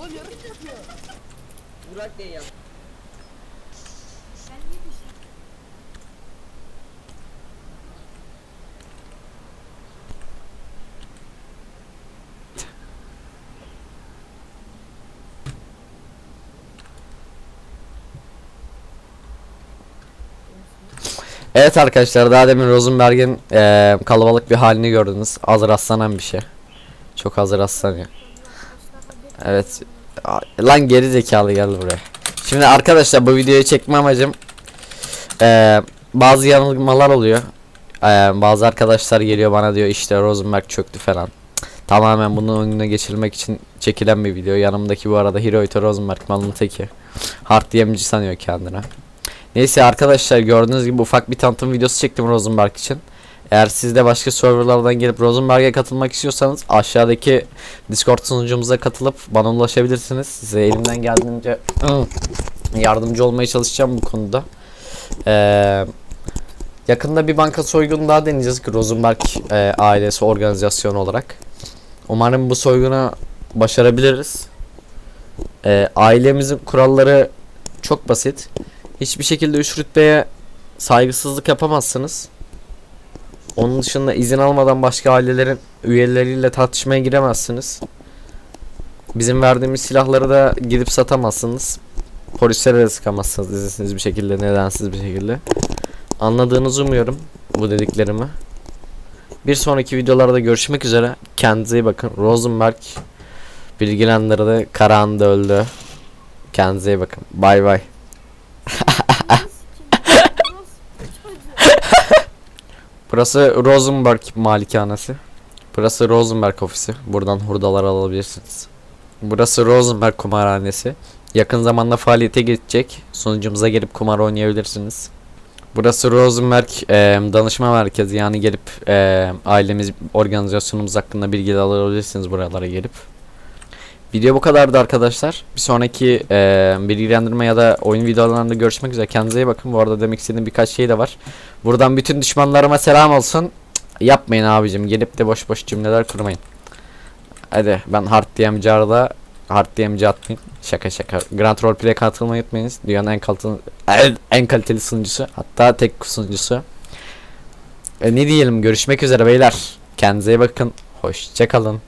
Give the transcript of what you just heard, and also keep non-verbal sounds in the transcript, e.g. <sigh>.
yarış yapıyor. Burak diye yap. Ben niye düşeyim? Evet arkadaşlar daha demin Rosenberg'in eee, kalabalık bir halini gördünüz. Az rastlanan bir şey. Çok az rastlanıyor. Evet. Lan geri zekalı gel buraya. Şimdi arkadaşlar bu videoyu çekme amacım eee, bazı yanılmalar oluyor. Eee, bazı arkadaşlar geliyor bana diyor işte Rosenberg çöktü falan. Tamamen bunun önüne geçirmek için çekilen bir video. Yanımdaki bu arada Hirohito Rosenberg malın teki. Hard DM'ci sanıyor kendine. Neyse arkadaşlar gördüğünüz gibi ufak bir tanıtım videosu çektim Rosenberg için. Eğer siz de başka serverlardan gelip Rosenberg'e katılmak istiyorsanız aşağıdaki Discord sunucumuza katılıp bana ulaşabilirsiniz. Size elimden geldiğince yardımcı olmaya çalışacağım bu konuda. Ee, yakında bir banka soygunu daha deneyeceğiz ki Rosenberg e, ailesi organizasyon olarak. Umarım bu soygunu başarabiliriz. Ee, ailemizin kuralları çok basit. Hiçbir şekilde üç rütbeye saygısızlık yapamazsınız. Onun dışında izin almadan başka ailelerin üyeleriyle tartışmaya giremezsiniz. Bizim verdiğimiz silahları da gidip satamazsınız. Polislere de sıkamazsınız izinsiz bir şekilde, nedensiz bir şekilde. Anladığınızı umuyorum bu dediklerimi. Bir sonraki videolarda görüşmek üzere. Kendinize iyi bakın. Rosenberg bilgilendirdi. Karahan da öldü. Kendinize iyi bakın. Bay bay. <laughs> Burası Rosenberg malikanesi. Burası Rosenberg ofisi. Buradan hurdalar alabilirsiniz. Burası Rosenberg kumarhanesi. Yakın zamanda faaliyete geçecek. Sunucumuza gelip kumar oynayabilirsiniz. Burası Rosenberg eee, danışma merkezi. Yani gelip eee, ailemiz organizasyonumuz hakkında bilgi de alabilirsiniz buralara gelip. Video bu kadardı arkadaşlar. Bir sonraki eee bilgilendirme ya da oyun videolarında görüşmek üzere. Kendinize iyi bakın. Bu arada demek istediğim birkaç şey de var. Buradan bütün düşmanlarıma selam olsun. Yapmayın abicim. Gelip de boş boş cümleler kurmayın. Hadi ben Hard DMC arada Hard DMC atmayın. Şaka şaka. Grand Roleplay'e katılmayı unutmayınız. Dünyanın en kaliteli, en kaliteli sunucusu. Hatta tek sunucusu. E, ne diyelim görüşmek üzere beyler. Kendinize iyi bakın. Hoşçakalın.